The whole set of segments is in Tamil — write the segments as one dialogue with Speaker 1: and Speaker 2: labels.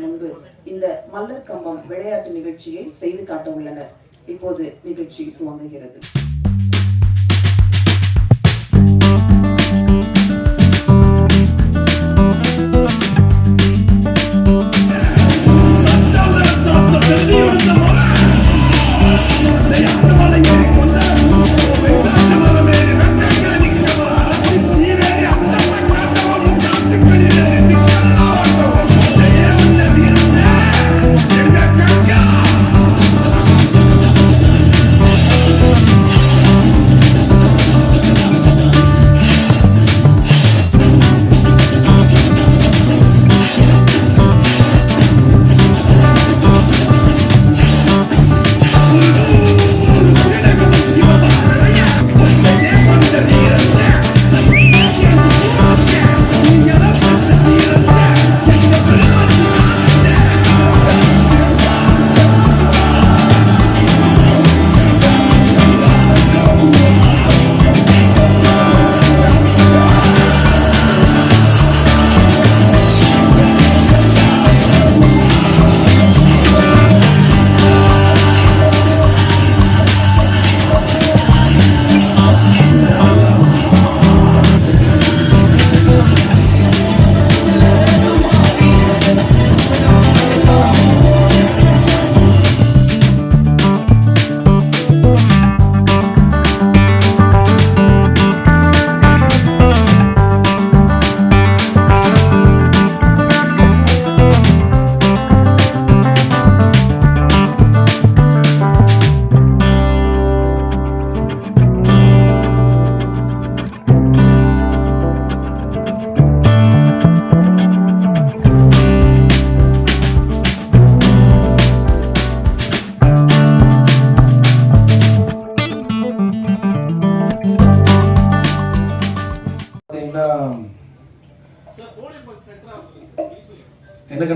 Speaker 1: முன்பு இந்த மல்லர் கம்பம் விளையாட்டு நிகழ்ச்சியை செய்து காட்ட உள்ளனர் இப்போது நிகழ்ச்சி துவங்குகிறது.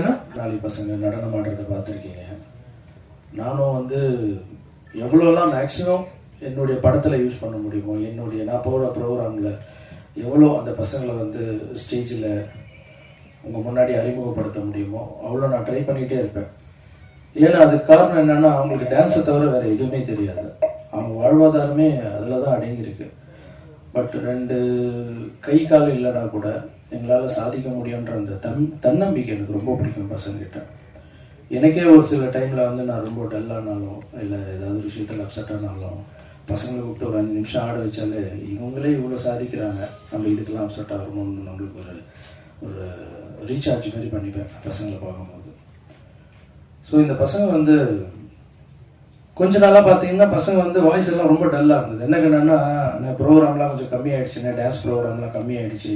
Speaker 2: பார்த்தீங்கன்னா நாலு பசங்க நடனம் ஆடுறத பார்த்துருக்கீங்க. நானும் வந்து எவ்வளோலாம் மேக்ஸிமம் என்னுடைய படத்தில் யூஸ் பண்ண முடியுமோ என்னுடைய நான் போகிற ப்ரோக்ராமில் எவ்வளோ அந்த பசங்களை வந்து ஸ்டேஜில் உங்கள் முன்னாடி அறிமுகப்படுத்த முடியுமோ அவ்வளோ நான் ட்ரை பண்ணிகிட்டே இருப்பேன். ஏன்னா அதுக்கு காரணம் என்னென்னா அவங்களுக்கு டான்ஸை தவிர வேறு எதுவுமே தெரியாது. அவங்க வாழ்வாதாரமே அதில் தான் அடங்கியிருக்கு. பட் ரெண்டு கை கால் இல்லைனா கூட எங்களால் சாதிக்க முடியுன்ற அந்த தன் தன்னம்பிக்கை எனக்கு ரொம்ப பிடிக்கும் பசங்கக்கிட்ட எனக்கே ஒரு சில டைமில் வந்து நான் ரொம்ப டல்லானாலும் இல்லை ஏதாவது ஒரு விஷயத்தில் அப்செட் ஆனாலும் பசங்களை கூப்பிட்டு ஒரு அஞ்சு நிமிஷம் ஆட வச்சாலே இவங்களே இவ்வளோ சாதிக்கிறாங்க. நம்ம இதுக்கெல்லாம் அப்செட் ஆகணும்னு நம்மளுக்கு ஒரு ஒரு ரீசார்ஜ் மாதிரி பண்ணிப்பேன் பசங்களை பார்க்கும்போது. ஸோ இந்த பசங்க வந்து கொஞ்ச நாளாக பார்த்தீங்கன்னா பசங்க வந்து வாய்ஸ் எல்லாம் ரொம்ப டல்லாக இருந்தது. என்ன என்னன்னா நான் ப்ரோக்ராம்லாம் கொஞ்சம் கம்மியாயிடுச்சுண்ணே டான்ஸ் ப்ரோக்ராம்லாம் கம்மியாயிடுச்சு.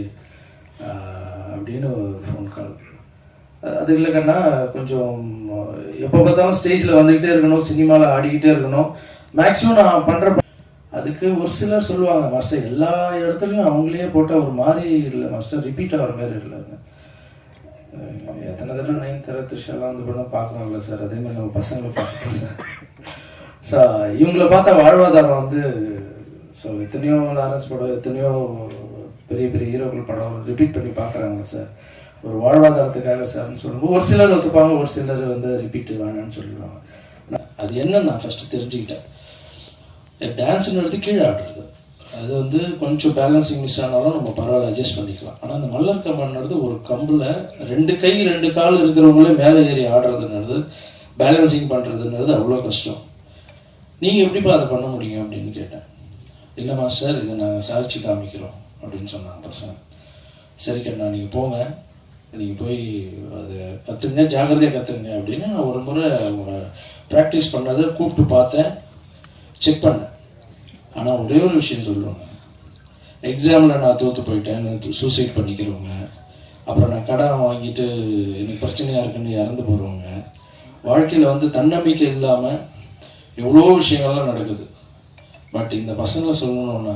Speaker 2: அப்படின்னு ஃபோன் கால் அது இல்லைங்கன்னா கொஞ்சம் எப்போ பார்த்தாலும் ஸ்டேஜில் வந்துக்கிட்டே இருக்கணும் சினிமாவில் ஆடிக்கிட்டே இருக்கணும். மேக்ஸிமம் நான் பண்ணுற அதுக்கு ஒரு சிலர் சொல்லுவாங்க மாஸ்டர் எல்லா இடத்துலையும் அவங்களே போட்டால் ஒரு மாதிரி இல்லை மாஸ்டர் ரிப்பீட் ஆகிற மாதிரி இல்லைங்க எத்தனை தடவை நைன் தர திருஷாலாம் வந்து பண்ண பார்க்குறோம்ல சார் அதே மாதிரி நம்ம பசங்களை பார்க்குறோம் சார் ஸோ இவங்கள பார்த்தா வாழ்வாதாரம் வந்து ஸோ எத்தனையோ லாரன்ஸ் படம் எத்தனையோ பெரிய பெரிய ஹீரோக்கள் படம் ரிப்பீட் பண்ணி பார்க்குறாங்க சார் ஒரு வாழ்வாதாரத்துக்காக சார்னு சொல்லும்போது ஒரு சிலர் ஒத்துப்பாங்க ஒரு சிலர் வந்து ரிப்பீட் வேணாம்னு சொல்லிடுவாங்க. அது என்னன்னு நான் ஃபஸ்ட்டு தெரிஞ்சுக்கிட்டேன். டான்ஸுங்கிறது கீழே ஆடுறது. அது வந்து கொஞ்சம் பேலன்சிங் மிஸ் ஆனாலும் நம்ம பரவாயில்ல அட்ஜஸ்ட் பண்ணிக்கலாம். ஆனால் அந்த மல்லர் கம்பன்றது ஒரு கம்பில் ரெண்டு கை ரெண்டு கால் இருக்கிறவங்களே மேலே ஏறி ஆடுறதுன்றது பேலன்சிங் பண்ணுறதுன்றது அவ்வளோ கஷ்டம். நீங்கள் எப்படிப்பா அதை பண்ண முடியும் அப்படின்னு கேட்டேன். இல்லை மாஸ்டர் இதை நாங்கள் சாதிச்சு காமிக்கிறோம். அப்படின்னு சொன்னாங்க பசங்க சரி கண்ணா நீங்கள் போங்க. நீங்கள் போய் அது கற்றுங்க ஜாக்கிரதையாக கற்றுங்க அப்படின்னு நான் ஒரு முறை அவங்க ப்ராக்டிஸ் பண்ணதை கூப்பிட்டு பார்த்தேன். செக் பண்ணேன். ஆனால் ஒரே ஒரு விஷயம் சொல்லுவாங்க. எக்ஸாமில் நான் தோற்று போயிட்டேன் சூசைட் பண்ணிக்கிறவங்க. அப்புறம் நான் கடன் வாங்கிட்டு எனக்கு பிரச்சனையாக இருக்குன்னு இறந்து போகிறவங்க வாழ்க்கையில் வந்து தன்னம்பிக்கை இல்லாமல் எவ்வளோ விஷயங்கள்லாம் நடக்குது. பட் இந்த பசங்களை சொல்லணுன்னா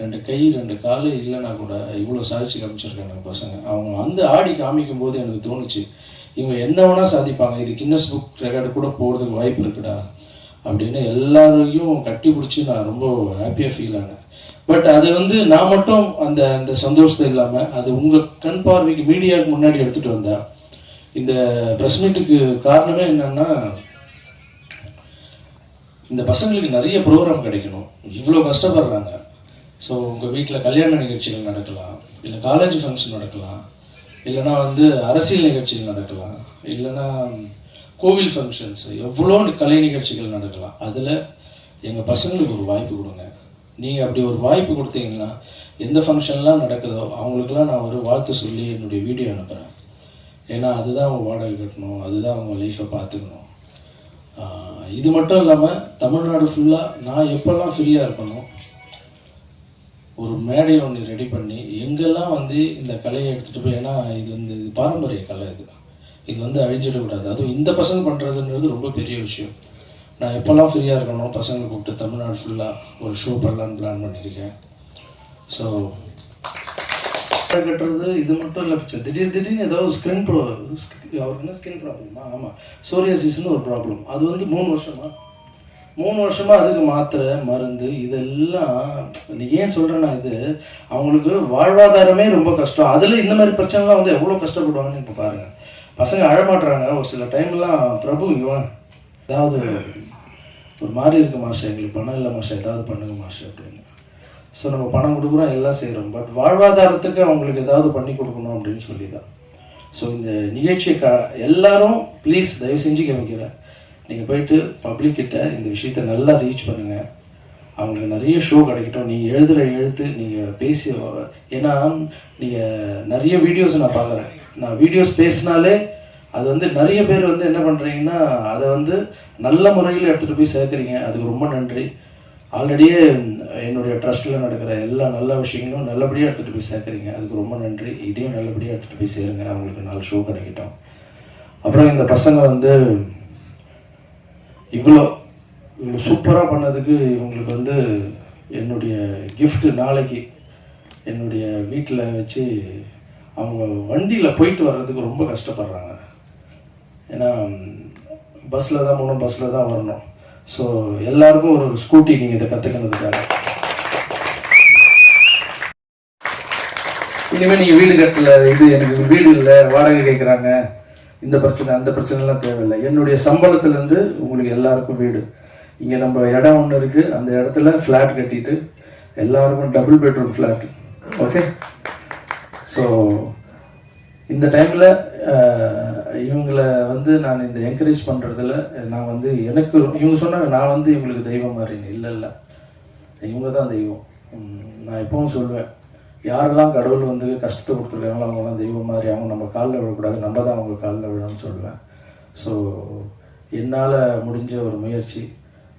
Speaker 2: ரெண்டு கை ரெண்டு கால் இல்லைன்னா கூட இவ்வளோ சாதிச்சு காமிச்சிருக்காங்க பசங்க. அவங்க வந்து ஆடி காமிக்கும் போது எனக்கு தோணுச்சு இவங்க என்ன வேணால் சாதிப்பாங்க. இது கின்னஸ் புக் ரெக்கார்டு கூட போகிறதுக்கு வாய்ப்பு இருக்குடா அப்படின்னு எல்லாரையும் கட்டி பிடிச்சி நான் ரொம்ப ஹாப்பியாக ஃபீல் ஆனேன். பட் அது வந்து நான் மட்டும் அந்த அந்த சந்தோஷத்தை இல்லாமல் அது உங்கள் கண் பார்வைக்கு மீடியாவுக்கு முன்னாடி எடுத்துகிட்டு வந்தேன் இந்த ப்ரெஸ் மீட்டுக்கு காரணமே என்னென்னா இந்த பசங்களுக்கு நிறைய ப்ரோக்ராம் கிடைக்கணும். இவ்வளோ கஷ்டப்படுறாங்க. ஸோ உங்கள் வீட்டில் கல்யாண நிகழ்ச்சிகள் நடக்கலாம் இல்லை காலேஜ் ஃபங்க்ஷன் நடக்கலாம் இல்லைன்னா வந்து அரசியல் நிகழ்ச்சிகள் நடக்கலாம் இல்லைன்னா கோவில் ஃபங்க்ஷன்ஸ் எவ்வளோ கலை நிகழ்ச்சிகள் நடக்கலாம் அதில் எங்கள் பசங்களுக்கு ஒரு வாய்ப்பு கொடுங்க. நீங்கள் அப்படி ஒரு வாய்ப்பு கொடுத்தீங்கன்னா எந்த ஃபங்க்ஷன்லாம் நடக்குதோ அவங்களுக்கெல்லாம் நான் ஒரு வாழ்த்து சொல்லி என்னுடைய வீடியோ அனுப்புகிறேன் ஏன்னா அதுதான் அவங்க வாடகை கட்டணும் அதுதான் அவங்க லைஃப்பை பார்த்துக்கணும் இது மட்டும் இல்லாமல் தமிழ்நாடு ஃபுல்லாக நான் எப்போல்லாம் ஃப்ரீயாக இருக்கணும் ஒரு மேடை ஒன்று ரெடி பண்ணி எங்கெல்லாம் வந்து இந்த கலையை எடுத்துகிட்டு போய் ஏன்னா இது வந்து இது பாரம்பரிய கலை இது. இது வந்து அழிஞ்சிடக்கூடாது. அதுவும் இந்த பசங்க பண்ணுறதுன்றது ரொம்ப பெரிய விஷயம். நான் எப்போல்லாம் ஃப்ரீயாக இருக்கணும் பசங்களை கூப்பிட்டு தமிழ்நாடு ஃபுல்லாக ஒரு ஷோ பண்ணலான்னு பிளான் பண்ணியிருக்கேன் ஸோ கட்டுறது இது மட்டும் இல்லை பிச்சை. திடீர் திடீர்னு ஏதாவது ஸ்கின் ப்ரோ அவருக்கு என்ன ஸ்கின் ப்ராப்ளமா ஆமாம் சோரியாசிஸ்னு ஒரு ப்ராப்ளம் அது வந்து மூணு வருஷமா? மூணு வருஷமா அதுக்கு மாத்திரை மருந்து இதெல்லாம் நீ ஏன் சொல்றேன்னா இது அவங்களுக்கு வாழ்வாதாரமே ரொம்ப கஷ்டம். அதில் இந்த மாதிரி பிரச்சனைலாம் வந்து எவ்வளோ கஷ்டப்படுவாங்கன்னு இப்போ பாருங்க. பசங்க அழமாட்டுறாங்க. ஒரு சில டைம்லாம் பிரபு இவன் ஏதாவது ஒரு மாதிரி இருக்கு மாஷா எங்களுக்கு பணம் இல்லை மாஷா ஏதாவது பண்ணுங்க மாஷா அப்படின்னு. ஸோ நம்ம பணம் கொடுக்குறோம் எல்லாம் செய்கிறோம் பட் வாழ்வாதாரத்துக்கு அவங்களுக்கு ஏதாவது பண்ணி கொடுக்கணும் அப்படின்னு சொல்லி தான் ஸோ இந்த நிகழ்ச்சியை க எல்லாரும் ப்ளீஸ் தயவு செஞ்சு கவனிக்கிறேன் நீங்கள் போயிட்டு பப்ளிக் கிட்ட இந்த விஷயத்த நல்லா ரீச் பண்ணுங்கள் அவங்களுக்கு நிறைய ஷோ கிடைக்கட்டும். நீங்கள் எழுதுகிற எழுத்து நீங்கள் பேசி ஏன்னா நீங்கள் நிறைய வீடியோஸ் நான் பார்க்குறேன். நான் வீடியோஸ் பேசினாலே அது வந்து நிறைய பேர் வந்து என்ன பண்ணுறீங்கன்னா அதை வந்து நல்ல முறையில் எடுத்துகிட்டு போய் சேர்க்குறீங்க. அதுக்கு ரொம்ப நன்றி. ஆல்ரெடியே என்னுடைய ட்ரஸ்ட்டில் நடக்கிற எல்லா நல்ல விஷயங்களும் நல்லபடியாக எடுத்துகிட்டு போய் சேர்க்குறீங்க. அதுக்கு ரொம்ப நன்றி. இதையும் நல்லபடியாக எடுத்துகிட்டு போய் சேருங்க. அவங்களுக்கு நாலு ஷோ கிடைக்கட்டும். அப்புறம் இந்த பசங்க வந்து இவ்வளோ இவ்வளோ சூப்பராக பண்ணதுக்கு இவங்களுக்கு வந்து என்னுடைய கிஃப்ட்டு நாளைக்கு என்னுடைய வீட்டில் வச்சு அவங்க வண்டியில் போயிட்டு வர்றதுக்கு ரொம்ப கஷ்டப்படுறாங்க. ஏன்னா பஸ்ஸில் தான் போகணும் பஸ்ஸில் தான் வரணும். ஸோ எல்லாருக்கும் ஒரு ஒரு ஸ்கூட்டி நீங்கள் இதை கற்றுக்கிறதுக்காக இனிமேல் நீங்கள் வீடு கட்டல இது எனக்கு வீடு இல்லை வாடகை கேட்குறாங்க இந்த பிரச்சனை அந்த பிரச்சனைலாம் தேவையில்லை. என்னுடைய சம்பளத்துலேருந்து உங்களுக்கு எல்லாருக்கும் வீடு. இங்கே நம்ம இடம் ஒன்று இருக்குது அந்த இடத்துல ஃப்ளாட் கட்டிட்டு எல்லாருக்கும் double bedroom flat okay so இந்த டைமில் இவங்களை வந்து நான் இந்த என்கரேஜ் பண்ணுறதுல நான் வந்து எனக்கு இவங்க சொன்னாங்க நான் வந்து இவங்களுக்கு தெய்வம் மாதிரி இல்லை இல்லை. இவங்க தான் தெய்வம் நான் எப்பவும் சொல்லுவேன் யாரெல்லாம் கடவுள் வந்து கஷ்டத்தை கொடுத்துருக்காங்களோ அவங்களாம் தெய்வம் மாதிரி அவங்க நம்ம காலில் விழக்கூடாது நம்ம தான் அவங்க காலில் விழணும்னு சொல்லுவேன். ஸோ என்னால் முடிஞ்ச ஒரு முயற்சி.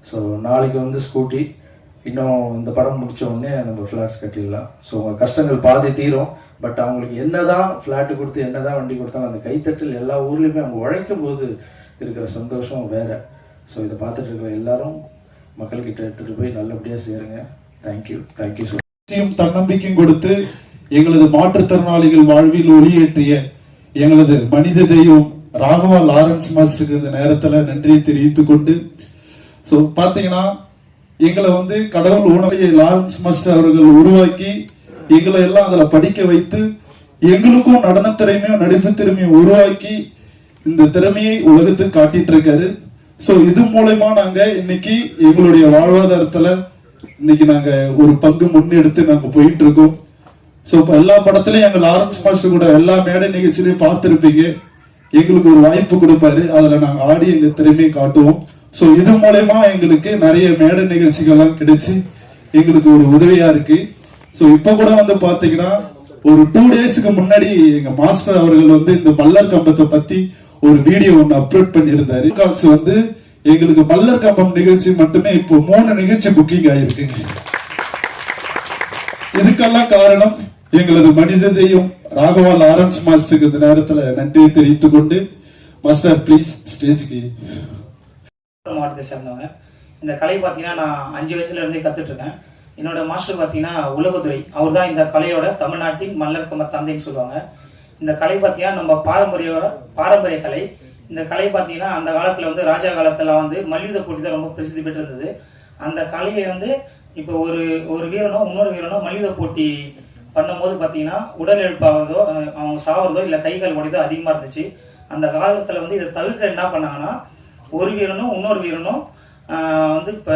Speaker 2: ஸோ நாளைக்கு வந்து ஸ்கூட்டி இன்னும் இந்த படம் முடித்த உடனே நம்ம ஃப்ளாட்ஸ் கட்டிடலாம். ஸோ உங்கள் கஷ்டங்கள் பாதி தீரும். பட் அவங்களுக்கு என்னதான் ஃப்ளாட்டு கொடுத்து என்னதான் வண்டி கொடுத்தாலும் அந்த கைத்தட்டில் எல்லா ஊர்லேயுமே அவங்க உழைக்கும் போது இருக்கிற சந்தோஷம் வேறு. ஸோ இதை பார்த்துட்டு இருக்கிற எல்லாரும் மக்கள்கிட்ட எடுத்துகிட்டு போய் நல்லபடியாக செய்கிறேங்க தேங்க்யூ தேங்க்யூ ஸோ
Speaker 3: தன்னம்பிக்கையும் கொடுத்து எங்களது மாற்றுத்திறனாளிகள் வாழ்வில் ஒளியேற்றிய எங்களது மனித தெய்வம் ராகவா லாரன்ஸ் மாஸ்டருக்கு இந்த நேரத்தில் நன்றியை தெரிவித்துக் கொண்டு ஸோ பார்த்தீங்கன்னா எங்களை வந்து கடவுள் உணவையை லாரன்ஸ் மாஸ்டர் அவர்கள் உருவாக்கி எங்களை எல்லாம் அதில் படிக்க வைத்து எங்களுக்கும் நடன திறமையும் நடிப்பு திறமையும் உருவாக்கி இந்த திறமையை உலகத்துக்கு காட்டிட்டு இருக்காரு. ஸோ இது மூலயமா நாங்கள் இன்னைக்கு எங்களுடைய வாழ்வாதாரத்தில் இன்னைக்கு நாங்க ஒரு பங்கு முன்னெடுத்து நாங்க போயிட்டு இருக்கோம் ஸோ இப்போ எல்லா படத்துலயும் எங்கள் லாரன்ஸ் மாஸ்டர் கூட எல்லா மேடை நிகழ்ச்சியிலையும் பார்த்துருப்பீங்க. எங்களுக்கு ஒரு வாய்ப்பு கொடுப்பாரு. அதில் நாங்கள் ஆடி எங்கள் திறமையை காட்டுவோம். ஸோ இது மூலயமா எங்களுக்கு நிறைய மேடை நிகழ்ச்சிகள்லாம் கிடைச்சி எங்களுக்கு ஒரு உதவியாக இருக்கு. ஸோ இப்போ கூட வந்து பார்த்தீங்கன்னா ஒரு டூ டேஸுக்கு முன்னாடி எங்கள் மாஸ்டர் அவர்கள் வந்து இந்த மல்லர் கம்பத்தை பற்றி ஒரு வீடியோ ஒன்று அப்லோட் பண்ணியிருந்தாரு. கால்ஸ் வந்து எங்களுக்கு மல்லர் கம்பம் நிகழ்ச்சி மட்டுமே இப்போ மூணு நிகழ்ச்சி புக்கிங் ஆயிருக்குங்க. இதுக்கெல்லாம் காரணம் எங்களது மனித தெய்வம் ராகவா லாரன்ஸ் மாஸ்டருக்கு இந்த நேரத்துல நன்றியை தெரிவித்துக் கொண்டு மாஸ்டர் ப்ளீஸ் ஸ்டேஜ்க்கு
Speaker 4: மாவட்டத்தை சேர்ந்தவங்க. இந்த கலை பார்த்தீங்கன்னா நான் அஞ்சு வயசுல இருந்தே கத்துட்டு இருக்கேன் என்னோட மாஸ்டர் பார்த்தீங்கன்னா உலகத்துறை. அவர் தான் இந்த கலையோட தமிழ்நாட்டின் மல்லர் கம்ப தந்தைன்னு சொல்லுவாங்க. இந்த கலை பார்த்தீங்கன்னா நம்ம பாரம்பரிய பாரம்பரிய கலை. இந்த கலை பார்த்தீங்கன்னா அந்த காலத்தில் வந்து ராஜா காலத்தில் வந்து மல்யுத்த போட்டி தான் ரொம்ப பிரசித்தி பெற்று இருந்தது அந்த கலையை வந்து இப்போ ஒரு ஒரு வீரனோ இன்னொரு வீரனோ மல்யுத்த போட்டி பண்ணும்போது பார்த்தீங்கன்னா உடல் எழுப்பாவதோ அவங்க சாவறதோ இல்லை கை கால் உடையதோ அதிகமாக இருந்துச்சு. அந்த காலத்தில் வந்து இதை தவிர்க்க என்ன பண்ணாங்கன்னா ஒரு வீரனும் இன்னொரு வீரனும் வந்து இப்போ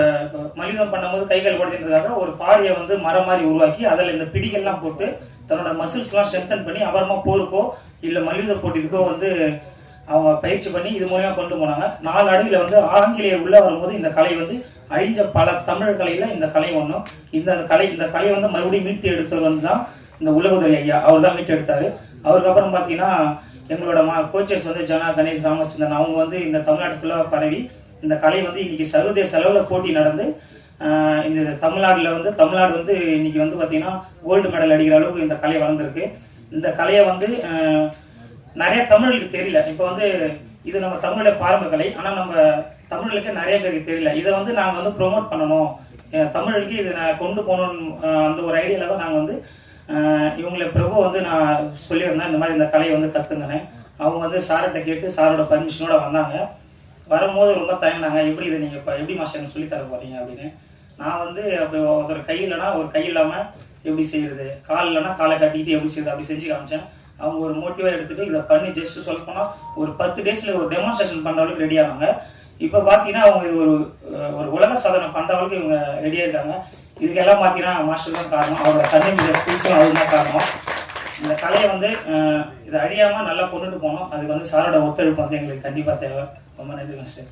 Speaker 4: மல்யுதம் பண்ணும்போது கைகள் உடைக்கிறதுக்காக ஒரு பாறையை வந்து மரம் மாதிரி உருவாக்கி அதில் இந்த பிடிகள்லாம் போட்டு தன்னோட மசில்ஸ்லாம் ஸ்ட்ரென்தன் பண்ணி அப்புறமா போருக்கோ இல்லை மல்யுத போட்டிக்கோ வந்து அவங்க பயிற்சி பண்ணி இது மூலியமா கொண்டு போனாங்க. நாலு அடியில் வந்து ஆங்கிலேயர் உள்ள வரும்போது இந்த கலை வந்து அழிஞ்ச பல தமிழ் கலையில இந்த கலை ஒன்றும் இந்த கலை இந்த கலையை வந்து மறுபடியும் மீட்டு எடுத்தது வந்து தான் இந்த உலகுதுறை ஐயா. அவர் தான் மீட்டு எடுத்தாரு. அவருக்கு அப்புறம் பார்த்தீங்கன்னா எங்களோட மா கோச்சஸ் வந்து ஜனா கணேஷ் ராமச்சந்திரன் அவங்க வந்து இந்த தமிழ்நாடு ஃபுல்லாக பரவி இந்த கலை வந்து இன்னைக்கு சர்வதேச அளவில் போட்டி நடந்து இந்த தமிழ்நாட்டில் வந்து தமிழ்நாடு வந்து இன்னைக்கு வந்து பார்த்தீங்கன்னா கோல்டு மெடல் அடிக்கிற அளவுக்கு இந்த கலை வளர்ந்துருக்கு. இந்த கலையை வந்து நிறைய தமிழர்களுக்கு தெரியல. இப்போ வந்து இது நம்ம தமிழோட பாரம்பரிய கலை ஆனால் நம்ம தமிழர்களுக்கு நிறைய பேருக்கு தெரியல. இதை வந்து நாங்கள் வந்து ப்ரொமோட் பண்ணணும். தமிழுக்கு தமிழர்களுக்கு இதை நான் கொண்டு போகணும் அந்த ஒரு ஐடியாவில் தான் நாங்கள் வந்து இவங்களை பிரபு வந்து நான் சொல்லியிருந்தேன். இந்த மாதிரி இந்த கலையை வந்து கற்றுங்கினேன் அவங்க வந்து சார்கிட்ட கேட்டு சாரோட பர்மிஷனோட வந்தாங்க. வரும்போது ரொம்ப தயங்கினாங்க. எப்படி இதை நீங்கள் இப்போ எப்படி மாஸ்டர் எனக்கு சொல்லித் தர போறீங்க அப்படின்னு. நான் வந்து அப்போ ஒருத்தர் கை இல்லைன்னா ஒரு கை இல்லாமல் எப்படி செய்யறது? கால் இல்லைன்னா காலை கட்டிக்கிட்டு எப்படி செய்யுது அப்படி செஞ்சு காமிச்சேன். அவங்க ஒரு மோட்டிவாக எடுத்துகிட்டு இதை பண்ணி ஜஸ்ட் சொல்ல போனால் ஒரு பத்து டேஸில் ஒரு டெமான்ஸ்ட்ரேஷன் பண்ணுற அளவுக்கு ரெடி ஆனாங்க. இப்போ பார்த்தீங்கன்னா அவங்க இது ஒரு ஒரு உலக சாதனை பண்ணுற அளவுக்கு இவங்க ரெடியாக இருக்காங்க. இதுக்கெல்லாம் பார்த்தீங்கன்னா மாஸ்டர் தான் காரணம். அவரோட தண்ணி ஸ்பீச்சும் அவர் தான் காரணம். இந்த கலையை வந்து இதை அழியாமல் நல்லா கொண்டுட்டு போனோம். அதுக்கு வந்து சாரோட ஒத்துழைப்பு வந்து எங்களுக்கு கண்டிப்பாக தேவை. ரொம்ப நன்றி மாஸ்டர்